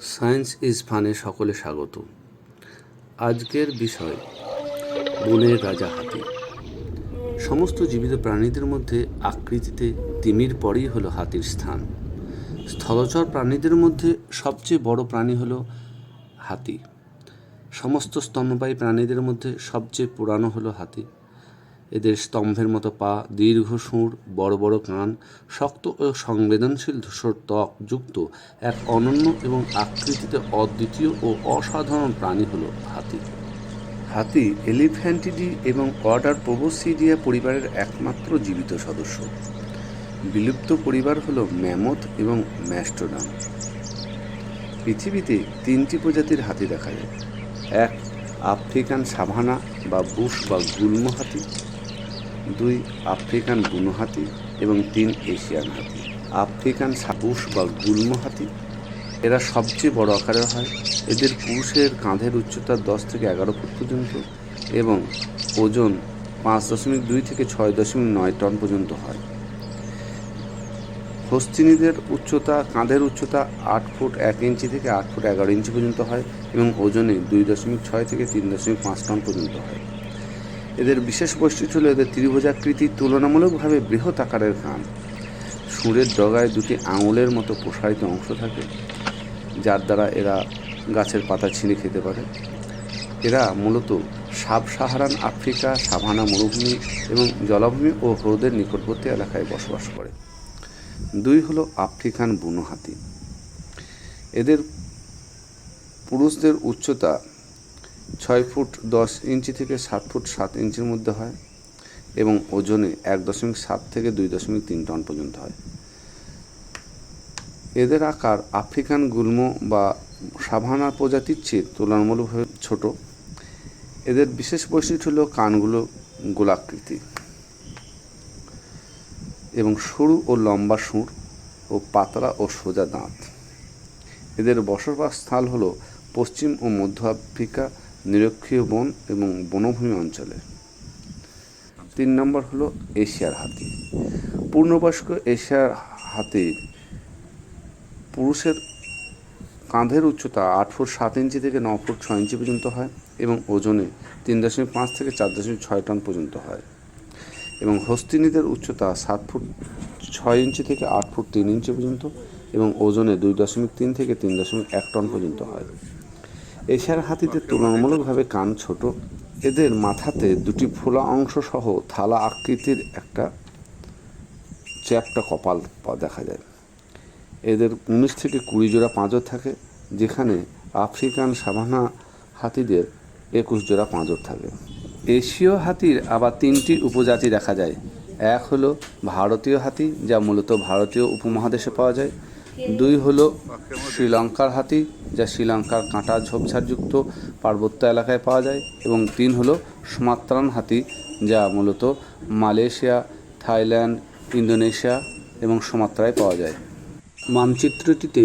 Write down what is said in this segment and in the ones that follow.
Science is ফানে সকলে স্বাগত। আজকের বিষয়, বনের রাজা হাতি। সমস্ত জীবিত প্রাণীদের মধ্যে আকৃতিতে তিমির পরেই হলো হাতির স্থান। স্থলচর প্রাণীদের মধ্যে সবচেয়ে বড় প্রাণী হলো হাতি। সমস্ত স্তন্যপায়ী প্রাণীদের মধ্যে সবচেয়ে পুরানো হলো হাতি। এদের স্তম্ভের মতো পা, দীর্ঘ সুর, বড় বড় কান, শক্ত ও সংবেদনশীল ধূসর ত্বক যুক্ত এক অনন্য এবং আকৃতিতে অদ্বিতীয় ও অসাধারণ প্রাণী হলো হাতি। হাতি এলিফ্যান্টিডি এবং অর্ডার প্রবোসিডিয়া পরিবারের একমাত্র জীবিত সদস্য। বিলুপ্ত পরিবার হলো ম্যামথ এবং ম্যাস্টোডাম পৃথিবীতে তিনটি প্রজাতির হাতি দেখা যায়। এক আফ্রিকান সাভানা বা বুশ বা গুল্ম হাতি। দুই আফ্রিকান বুনো হাতি এবং তিন এশিয়ান হাতি। আফ্রিকান সাবুস বা গুল্ম হাতি, এরা সবচেয়ে বড় আকারের হয় এদের পুরুষের কাঁধের উচ্চতা দশ থেকে এগারো ফুট পর্যন্ত এবং ওজন পাঁচ দশমিক দুই থেকে ছয় দশমিক নয় টন পর্যন্ত হয়। হস্তিনীদের উচ্চতা, কাঁধের উচ্চতা আট ফুট এক ইঞ্চি থেকে আট ফুট এগারো ইঞ্চি পর্যন্ত হয় এবং ওজনে দুই দশমিক ছয় থেকে তিন দশমিক পাঁচ টন পর্যন্ত হয়। এদের বিশেষ বৈশিষ্ট্য হলো এদের ত্রিভুজাকৃতি তুলনামূলকভাবে বৃহৎ আকারের কান। সুরের ডগায় দুটি আঙুলের মতো প্রসারিত অংশ থাকে, যার দ্বারা এরা গাছের পাতা ছিঁড়ে খেতে পারে। এরা মূলত সাব সাহারান আফ্রিকা, সাভানা মরুভূমি এবং জলাভূমি ও হ্রদের নিকটবর্তী এলাকায় বসবাস করে। দুই হলো আফ্রিকান বুনো হাতি। এদের পুরুষদের উচ্চতা ছয় ফুট দশ ইঞ্চি থেকে সাত ফুট সাত ইঞ্চির মধ্যে হয় এবং ওজনে এক দশমিক সাত থেকে দুই দশমিক তিন টন পর্যন্ত হয়। এদের আকার আফ্রিকান গুল্ম বা সাভানা প্রজাতির চেয়ে তুলনামূলকভাবে ছোট। এদের বিশেষ বৈশিষ্ট্য হলো কানগুলো গোলাকৃতি এবং সরু ও লম্বা সুর ও পাতলা ও সোজা দাঁত। এদের বসবাস স্থল হলো পশ্চিম ও মধ্য আফ্রিকা নিরক্ষীয় বন এবং বনভূমি অঞ্চলে। তিন নম্বর হলো এশিয়ার হাতি। পূর্ণবয়স্ক এশিয়ার হাতির পুরুষের কাঁধের উচ্চতা আট ফুট সাত ইঞ্চি থেকে ন ফুট ছয় ইঞ্চি পর্যন্ত হয় এবং ওজনে তিন দশমিক পাঁচ থেকে চার দশমিক ছয় টন পর্যন্ত হয়। এবং হস্তিনীদের উচ্চতা সাত ফুট ছয় ইঞ্চি থেকে আট ফুট তিন ইঞ্চি পর্যন্ত এবং ওজনে দুই দশমিক তিন থেকে তিন দশমিক এক টন পর্যন্ত হয়। এশিয়ার হাতিদের তুলনামূলকভাবে কান ছোট। এদের মাথাতে দুটি ফোলা অংশ সহ থালা আকৃতির একটা চ্যাপটা কপাল দেখা যায়। এদের উনিশ থেকে কুড়ি জোড়া পাঁজর থাকে, যেখানে আফ্রিকান সাভানা হাতিদের একুশ জোড়া পাঁজর থাকে। এশীয় হাতির আবার তিনটি উপজাতি দেখা যায়। এক হলো ভারতীয় হাতি, যা মূলত ভারতীয় উপমহাদেশে পাওয়া যায়। দুই হলো শ্রীলঙ্কার হাতি, যা শ্রীলঙ্কার কাঁটা ঝোপঝাড়যুক্ত পার্বত্য এলাকায় পাওয়া যায়, এবং তিন হলো সুমাত্রান হাতি, যা মূলত মালয়েশিয়া, থাইল্যান্ড, ইন্দোনেশিয়া এবং সুমাত্রায় পাওয়া যায়। মানচিত্রটিতে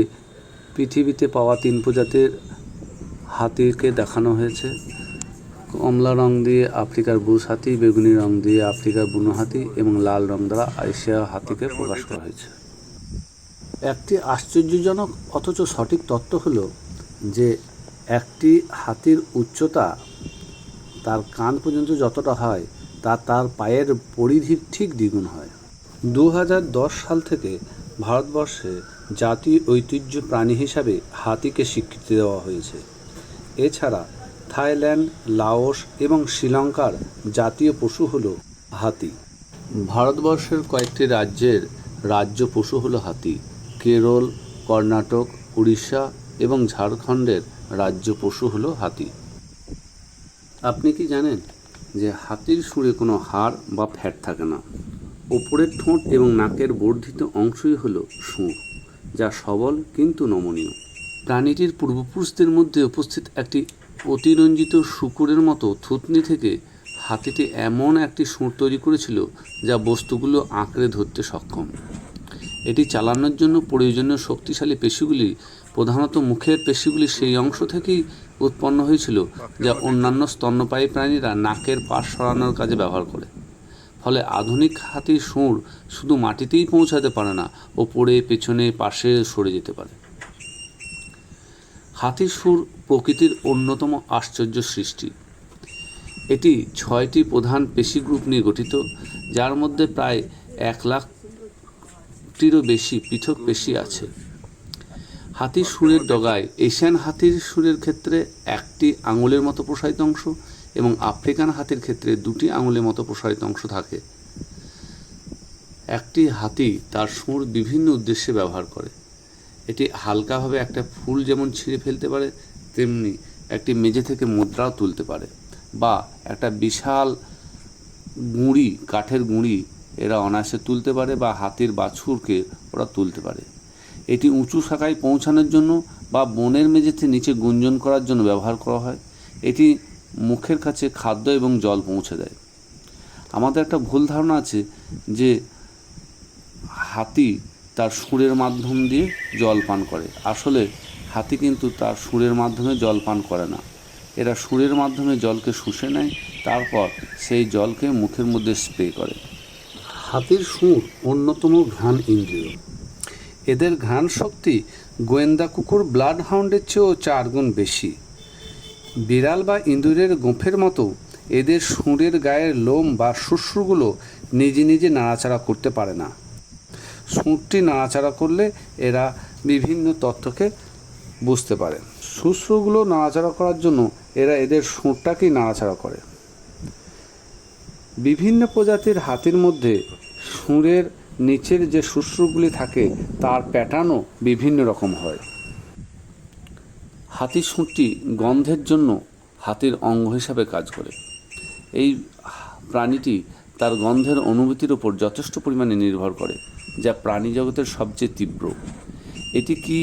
পৃথিবীতে পাওয়া তিন প্রজাতির হাতিকে দেখানো হয়েছে। কমলা রং দিয়ে আফ্রিকার বুশ হাতি, বেগুনি রং দিয়ে আফ্রিকার বুনো হাতি এবং লাল রং দ্বারা এশিয়া হাতিকে প্রকাশ করা হয়েছে। একটি আশ্চর্যজনক অথচ সঠিক তত্ত্ব হলো যে একটি হাতির উচ্চতা তার কান পর্যন্ত যতটা হয় তা তার পায়ের পরিধির ঠিক দ্বিগুণ হয়। দু হাজার দশ সাল থেকে ভারতবর্ষে জাতীয় ঐতিহ্য প্রাণী হিসাবে হাতিকে স্বীকৃতি দেওয়া হয়েছে। এছাড়া থাইল্যান্ড, লাওস এবং শ্রীলঙ্কার জাতীয় পশু হলো হাতি। ভারতবর্ষের কয়েকটি রাজ্যের রাজ্য পশু হলো হাতি। কেরল, কর্ণাটক, উড়িষ্যা এবং ঝাড়খণ্ডের রাজ্য পশু হলো হাতি। আপনি কি জানেন যে হাতির সুরে কোনো হাড় বা ফ্যাট থাকে না? ওপরের ঠোঁট এবং নাকের বর্ধিত অংশই হলো সুর, যা সবল কিন্তু নমনীয়। প্রাণীটির পূর্বপুরুষদের মধ্যে উপস্থিত একটি অতিরঞ্জিত শুকুরের মতো থুতনি থেকে হাতিটি এমন একটি সুর তৈরি করেছিল যা বস্তুগুলো আঁকড়ে ধরতে সক্ষম। এটি চালানোর জন্য প্রয়োজনীয় শক্তিশালী পেশিগুলি, প্রধানত মুখের পেশিগুলি সেই অংশ থেকেই উৎপন্ন হয়েছিল, যা অন্যান্য স্তন্যপায়ী প্রাণীরা নাকের পাশ সরানোর কাজে ব্যবহার করে। ফলে আধুনিক হাতির সুর শুধু মাটিতেই পৌঁছাতে পারে না ও পড়ে পেছনে, পাশে সরে যেতে পারে। হাতির সুর প্রকৃতির অন্যতম আশ্চর্য সৃষ্টি। এটি ছয়টি প্রধান পেশি গ্রুপ নিয়ে গঠিত, যার মধ্যে প্রায় এক লাখটিরও বেশি, পৃথক পেশি আছে। হাতির সুরের ডগায়, এশিয়ান হাতির সুরের ক্ষেত্রে একটি আঙুলের মতো প্রসারিত অংশ এবং আফ্রিকান হাতির ক্ষেত্রে দুটি আঙুলের মতো প্রসারিত অংশ থাকে। একটি হাতি তার সুর বিভিন্ন উদ্দেশ্যে ব্যবহার করে। এটি হালকাভাবে একটা ফুল যেমন ছিঁড়ে ফেলতে পারে, তেমনি একটি মেঝে থেকে মুদ্রাও তুলতে পারে বা একটা বিশাল গুঁড়ি, কাঠের গুঁড়ি এরা অনায়াসে তুলতে পারে বা হাতির বাছুরকে ওরা তুলতে পারে। এটি উঁচু শাখায় পৌঁছানোর জন্য বা বনের মেঝেতে নিচে গুঞ্জন করার জন্য ব্যবহার করা হয়। এটি মুখের কাছে খাদ্য এবং জল পৌঁছে দেয়। আমাদের একটা ভুল ধারণা আছে যে হাতি তার সুরের মাধ্যম দিয়ে জল পান করে। আসলে হাতি কিন্তু তার সুরের মাধ্যমে জল পান করে না। এরা সুরের মাধ্যমে জলকে শুষে নেয়, তারপর সেই জলকে মুখের মধ্যে স্প্রে করে। হাতির সুর অন্যতম ঘ্রাণ ইন্দ্রিয়। এদের ঘ্রাণ শক্তি গোয়েন্দা কুকুর ব্লাড হাউন্ডের চেয়েও চার গুণ বেশি। বিড়াল বা ইঁদুরের গোঁফের মতো এদের সুরের গায়ের লোম বা শুশ্রুগুলো নিজে নিজে নাড়াচাড়া করতে পারে না। সুরটি নাড়াচাড়া করলে এরা বিভিন্ন তথ্যকে বুঝতে পারে। শুশ্রুগুলো নাড়াচাড়া করার জন্য এরা এদের সুরটাকেই নাড়াচাড়া করে। বিভিন্ন প্রজাতির হাতির মধ্যে সুরের নিচের যে শুশ্রুগুলি থাকে, তার প্যাটার্নও বিভিন্ন রকম হয়। হাতির সুরটি গন্ধের জন্য হাতির অঙ্গ হিসাবে কাজ করে। এই প্রাণীটি তার গন্ধের অনুভূতির ওপর যথেষ্ট পরিমাণে নির্ভর করে, যা প্রাণী জগতের সবচেয়ে তীব্র। এটি কি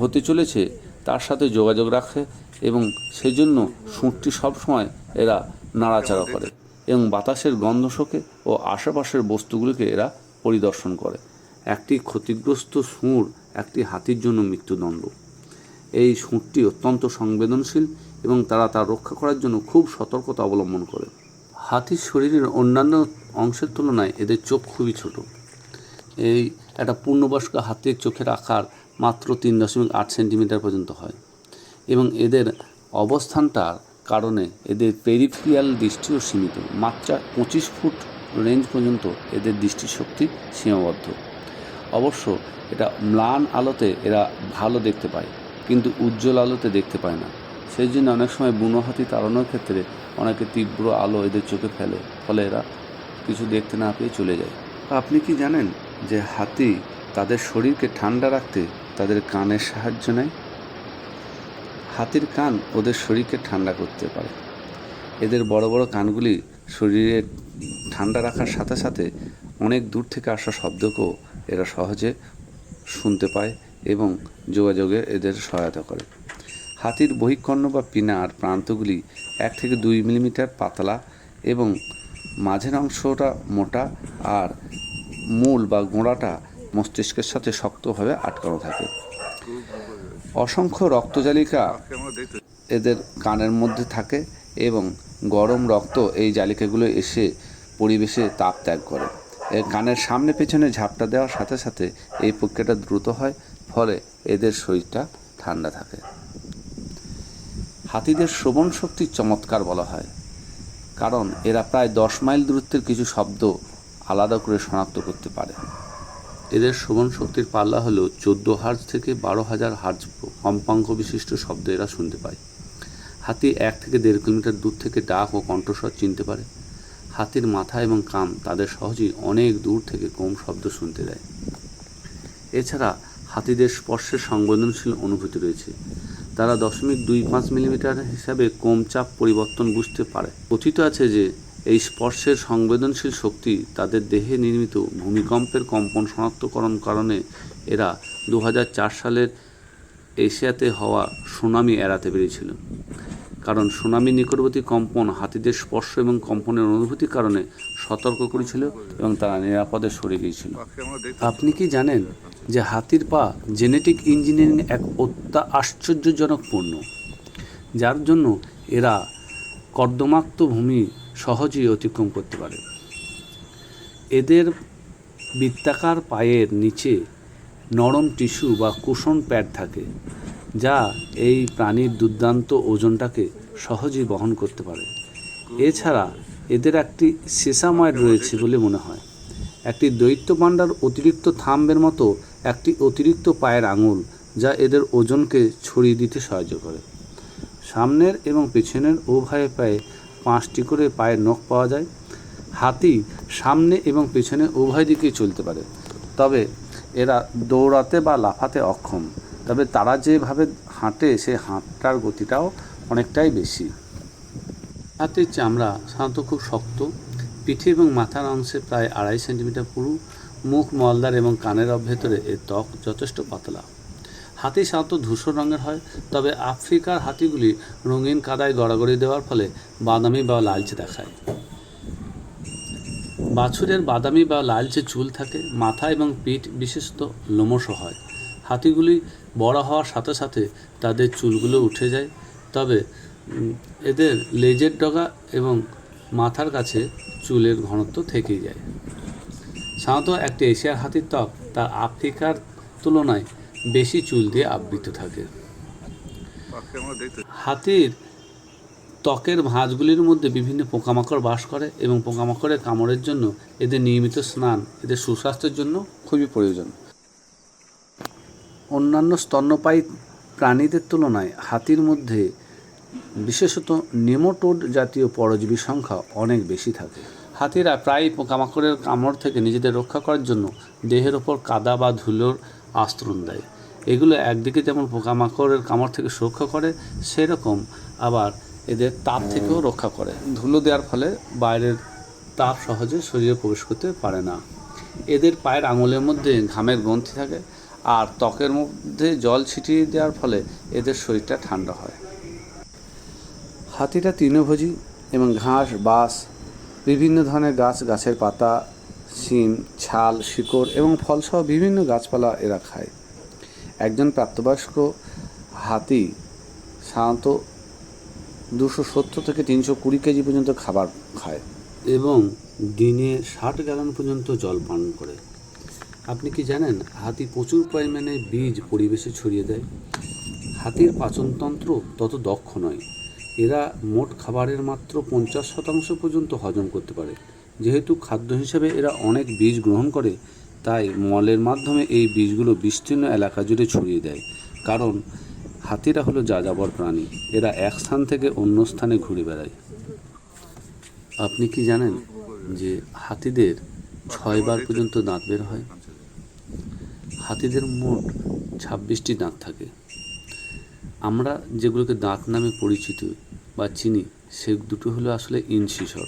হতে চলেছে তার সাথে যোগাযোগ রাখে এবং সেজন্য সুরটি সবসময় এরা নাড়াচাড়া করে। এবং বাতাসের গন্ধ শোকে ও আশেপাশের বস্তুগুলিকে এরা পরিদর্শন করে। একটি ক্ষতিগ্রস্ত সুর একটি হাতির জন্য মৃত্যুদণ্ড। এই সুরটি অত্যন্ত সংবেদনশীল এবং তারা তা রক্ষা করার জন্য খুব সতর্কতা অবলম্বন করে। হাতির শরীরের অন্যান্য অংশের তুলনায় এদের চোখ খুবই ছোট। এই একটা পূর্ণবয়স্ক হাতির চোখের আকার মাত্র তিন দশমিক আট সেন্টিমিটার পর্যন্ত হয় এবং এদের অবস্থানটার কারণে এদের পেরিফিয়াল দৃষ্টিও সীমিত। মাত্রা পঁচিশ ফুট রেঞ্জ পর্যন্ত এদের দৃষ্টিশক্তি সীমাবদ্ধ। অবশ্য এটা ম্লান আলোতে এরা ভালো দেখতে পায়, কিন্তু উজ্জ্বল আলোতে দেখতে পায় না। সেই জন্য অনেক সময় বুনো হাতি তাড়ানোর ক্ষেত্রে অনেকে তীব্র আলো এদের চোখে ফেলে, ফলে এরা কিছু দেখতে না পেয়ে চলে যায়। আপনি কি জানেন যে হাতি তাদের শরীরকে ঠান্ডা রাখতে তাদের কানের সাহায্য নেয়? হাতির কান ওদের শরীরকে ঠান্ডা করতে পারে। এদের বড় বড় কানগুলি শরীরে ঠান্ডা রাখার সাথে সাথে অনেক দূর থেকে আসা শব্দকেও এরা সহজে শুনতে পায় এবং যোগাযোগে এদের সহায়তা করে। হাতির বহিকর্ণ বা পিনার প্রান্তগুলি এক থেকে দুই মিলিমিটার পাতলা এবং মাঝের অংশটা মোটা আর মূল বা গোড়াটা মস্তিষ্কের সাথে শক্তভাবে আটকানো থাকে। অসংখ্য রক্তজালিকা এদের কানের মধ্যে থাকে এবং গরম রক্ত এই জালিকাগুলো এসে পরিবেশে তাপ ত্যাগ করে। কানের সামনে পেছনে ঝাপটা দেওয়ার সাথে সাথে এই প্রক্রিয়াটা দ্রুত হয়, ফলে এদের শরীরটা ঠান্ডা থাকে। হাতিদের শ্রবণ শক্তি চমৎকার বলা হয়, কারণ এরা প্রায় দশ মাইল দূরত্বের কিছু শব্দ আলাদা করে শনাক্ত করতে পারে। এদের শ্রবণ শক্তির পাল্লা হলো চোদ্দ হার্জ থেকে বারো হাজার হার্জ কম্পাঙ্ক বিশিষ্ট শব্দ এরা শুনতে পায়। হাতি এক থেকে দেড় কিলোমিটার দূর থেকে ডাক ও কণ্ঠস্বর চিনতে পারে। হাতির মাথা এবং কান তাদের সহজেই অনেক দূর থেকে কম শব্দ শুনতে দেয়। এছাড়া হাতিদের স্পর্শের সংবেদনশীল অনুভূতি রয়েছে। তারা দশমিক দুই পাঁচ মিলিমিটার হিসাবে কম চাপ পরিবর্তন বুঝতে পারে। কথিত আছে যে এই স্পর্শের সংবেদনশীল শক্তি তাদের দেহে নির্মিত ভূমিকম্পের কম্পন শনাক্তকরণ কারণে এরা দু হাজার চার সালের এশিয়াতে হওয়া সুনামি এড়াতে পেরেছিল। কারণ সুনামি নিকটবর্তী কম্পন হাতিদের স্পর্শ এবং কম্পনের অনুভূতির কারণে সতর্ক করেছিল এবং তারা নিরাপদে সরে গিয়েছিল। আপনি কি জানেন যে হাতির পা জেনেটিক ইঞ্জিনিয়ারিং এক অত্যা আশ্চর্যজনক পণ্য যার জন্য এরা কর্দমাক্ত ভূমি সহজেই অতিক্রম করতে পারে। এদের বৃত্তাকার পায়ের নিচে নরম টিস্যু বা কুশন প্যাড থাকে, যা এই প্রাণীর দুর্দান্ত ওজনটাকে সহজেই বহন করতে পারে। এছাড়া এদের একটি সেসাময়েড রয়েছে বলে মনে হয়। একটি দৈত্য পান্ডার অতিরিক্ত থাম্বের মতো একটি অতিরিক্ত পায়ের আঙুল, যা এদের ওজনকে ছড়িয়ে দিতে সাহায্য করে। সামনের এবং পেছনের উভয় পায়ে পাঁচটি করে পায়ের নখ পাওয়া যায়। হাতি সামনে এবং পেছনে উভয় দিকেই চলতে পারে। তবে এরা দৌড়াতে বা লাফাতে অক্ষম। তবে তারা যেভাবে হাঁটে, সে হাঁটার গতিটাও অনেকটাই বেশি। হাতির চামড়া সাধারণত খুব শক্ত। পিঠে এবং মাথার অংশে প্রায় আড়াই সেন্টিমিটার পুরু। মুখ মলদার এবং কানের ভেতরে এর ত্বক যথেষ্ট পাতলা। হাতি সাধারণত ধূসর রঙের হয়, তবে আফ্রিকার হাতিগুলি রঙিন কাদায় গড়াগড়ি দেওয়ার ফলে বাদামি বা লালচে দেখায়। বাছুরের বাদামি বা লালচে চুল থাকে মাথা এবং পিঠ বিশেষত লোমশ হয়। হাতিগুলি বড় হওয়ার সাথে সাথে তাদের চুলগুলো উঠে যায়। তবে এদের লেজের ডগা এবং মাথার কাছে চুলের ঘনত্ব থেকেই যায়। সাধারণত একটি এশিয়ার হাতির ত্বক তার আফ্রিকার তুলনায় বেশি চুল দিয়ে আবৃত থাকে। হাতির ত্বকের ভাঁজগুলির মধ্যে বিভিন্ন পোকামাকড় বাস করে এবং পোকামাকড়ের কামড়ের জন্য এদের নিয়মিত স্নান, এদের সুস্বাস্থ্যের জন্য খুবই প্রয়োজন। অন্যান্য স্তন্যপায়ী প্রাণীদের তুলনায় হাতির মধ্যে বিশেষত নেমোটোড জাতীয় পরজীবী সংখ্যা অনেক বেশি থাকে। হাতিরা প্রায়ই পোকামাকড়ের কামড় থেকে নিজেদের রক্ষা করার জন্য দেহের ওপর কাদা বা ধুলোর আস্তরণ দেয়। এগুলো একদিকে যেমন পোকামাকড়ের কামড় থেকে সুরক্ষা করে, সেরকম আবার এদের তাপ থেকেও রক্ষা করে। ধুলো দেওয়ার ফলে বাইরের তাপ সহজে শরীরে প্রবেশ করতে পারে না। এদের পায়ের আঙুলের মধ্যে ঘামের গ্রন্থি থাকে আর ত্বকের মধ্যে জল ছিটিয়ে দেওয়ার ফলে এদের শরীরটা ঠান্ডা হয়। হাতিটা তৃণভোজী এবং ঘাস, বাঁশ, বিভিন্ন ধরনের গাছ, গাছের পাতা, শিম, ছাল, শিকড় এবং ফলসহ বিভিন্ন গাছপালা এরা খায়। একজন প্রাপ্তবয়স্ক হাতি সাধারণত দুশো সত্তর থেকে তিনশো কুড়ি কেজি পর্যন্ত খাবার খায়। এবং দিনে ষাট গ্যালন পর্যন্ত জল পান করে। আপনি কি জানেন হাতি প্রচুর পরিমাণে বীজ পরিবেশে ছড়িয়ে দেয়? হাতির পাচনতন্ত্র তত দক্ষ নয়। এরা মোট খাবারের মাত্র পঞ্চাশ শতাংশ পর্যন্ত হজম করতে পারে। যেহেতু খাদ্য হিসেবে এরা অনেক বীজ গ্রহণ করে, তাই মলের মাধ্যমে এই বীজগুলো বিস্তীর্ণ এলাকা জুড়ে ছড়িয়ে দেয়। কারণ হাতিরা হলো যাযাবর প্রাণী। এরা এক স্থান থেকে অন্য স্থানে ঘুরে বেড়ায়। আপনি কি জানেন যে হাতিদের ছয়বার পর্যন্ত দাঁত বের হয়? হাতিদের মোট ছাব্বিশটি দাঁত থাকে। আমরা যেগুলোকে দাঁত নামে পরিচিত বা চিনি, সে দুটো হলো আসলে ইনসিসর।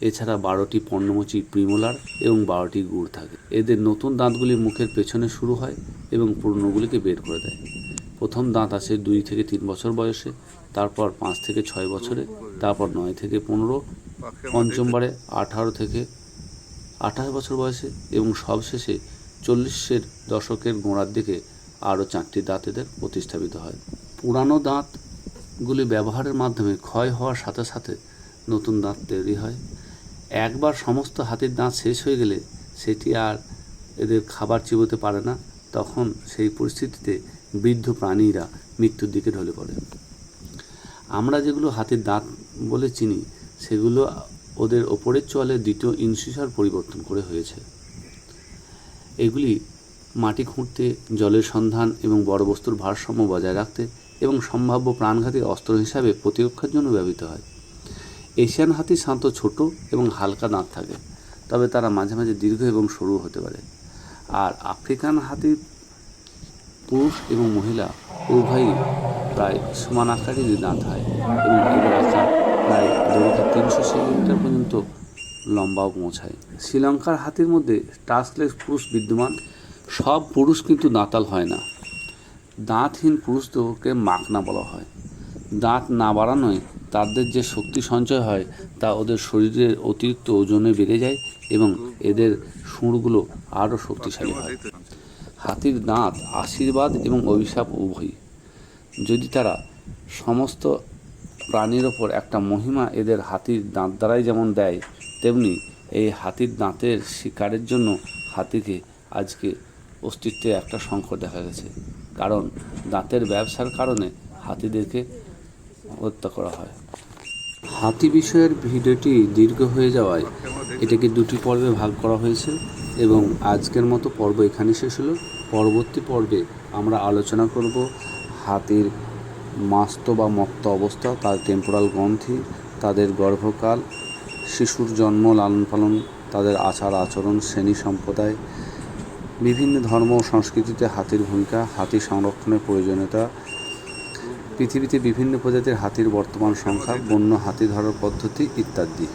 এছাড়া বারোটি পর্ণমোচী প্রিমোলার এবং বারোটি গুড় থাকে। এদের নতুন দাঁতগুলি মুখের পেছনে শুরু হয় এবং পুরনোগুলিকে বের করে দেয়। প্রথম দাঁত আসে দুই থেকে তিন বছর বয়সে, তারপর পাঁচ থেকে ছয় বছরে, তারপর নয় থেকে পনেরো পঞ্চমবারে আঠারো থেকে আঠাশ বছর বয়সে এবং সবশেষে চল্লিশের দশকের গোড়ার দিকে আরও চারটি দাঁত এদের প্রতিস্থাপিত হয়। পুরানো দাঁতগুলি ব্যবহারের মাধ্যমে ক্ষয় হওয়ার সাথে সাথে নতুন দাঁত তৈরি হয়। একবার সমস্ত হাতির দাঁত শেষ হয়ে গেলে সেটি আর এদের খাবার চিবোতে পারে না। তখন সেই পরিস্থিতিতে বৃদ্ধ প্রাণীরা মৃত্যুর দিকে ঢলে পড়ে। আমরা যেগুলো হাতির দাঁত বলে চিনি, সেগুলো ওদের ওপরের চলে দ্বিতীয় ইনসিসার পরিবর্তন করে হয়েছে। এগুলি মাটি খুঁড়তে, জলের সন্ধান এবং বড় বস্তুর ভারসাম্য বজায় রাখতে এবং সম্ভাব্য প্রাণঘাতী অস্ত্র হিসাবে প্রতিরক্ষার জন্য ব্যবহৃত হয়। এশিয়ান হাতি শান্ত ছোট এবং হালকা দাঁত থাকে, তবে তারা মাঝে মাঝে দীর্ঘ এবং সরু হতে পারে। আর আফ্রিকান হাতি পুরুষ এবং মহিলা উভয়ই প্রায় সমান আকারেরই দাঁত হয় এবং এদের আকার প্রায় দৈর্ঘ্য তিনশো সেন্টিমিটার পর্যন্ত লম্বাও পৌঁছায়। শ্রীলঙ্কার হাতির মধ্যে টাস্কলেস পুরুষ বিদ্যমান, সব পুরুষ কিন্তু দাঁতাল হয় না। দাঁতহীন পুরুষদেরকে মাকনা বলা হয়। দাঁত না বাড়ানোয় তাদের যে শক্তি সঞ্চয় হয় তা ওদের শরীরের অতিরিক্ত ওজনে বেড়ে যায় এবং এদের সুঁড়গুলো আরও শক্তিশালী হয়। হাতির দাঁত, আশীর্বাদ এবং অভিশাপ উভয়ই। যদি তারা সমস্ত প্রাণীর ওপর একটা মহিমা এদের হাতির দাঁত দ্বারাই যেমন দেয়, তেমনি এই হাতির দাঁতের শিকারের জন্য হাতিকে আজকে অস্তিত্বে একটা সংকট দেখা গেছে। কারণ দাঁতের ব্যবসার কারণে হাতিদেরকে হত্যা করা হয়। হাতি বিষয়ের ভিডিওটি দীর্ঘ হয়ে যাওয়ায় এটাকে দুটি পর্বে ভাগ করা হয়েছে। এবং আজকের মতো পর্ব এখানে শেষ হলো। পরবর্তী পর্বে আমরা আলোচনা করব হাতির মাস্ত বা মত্ত অবস্থা, তার টেম্পোরাল গ্রন্থি, তাদের গর্ভকাল, শিশুর জন্ম, লালন পালন, তাদের আচার আচরণ, শ্রেণি সম্প্রদায়, বিভিন্ন ধর্ম ও সংস্কৃতিতে হাতির ভূমিকা, হাতি সংরক্ষণের প্রয়োজনীয়তা, পৃথিবীতে বিভিন্ন প্রজাতির হাতির বর্তমান সংখ্যা, বন্য হাতি ধরার পদ্ধতি ইত্যাদি।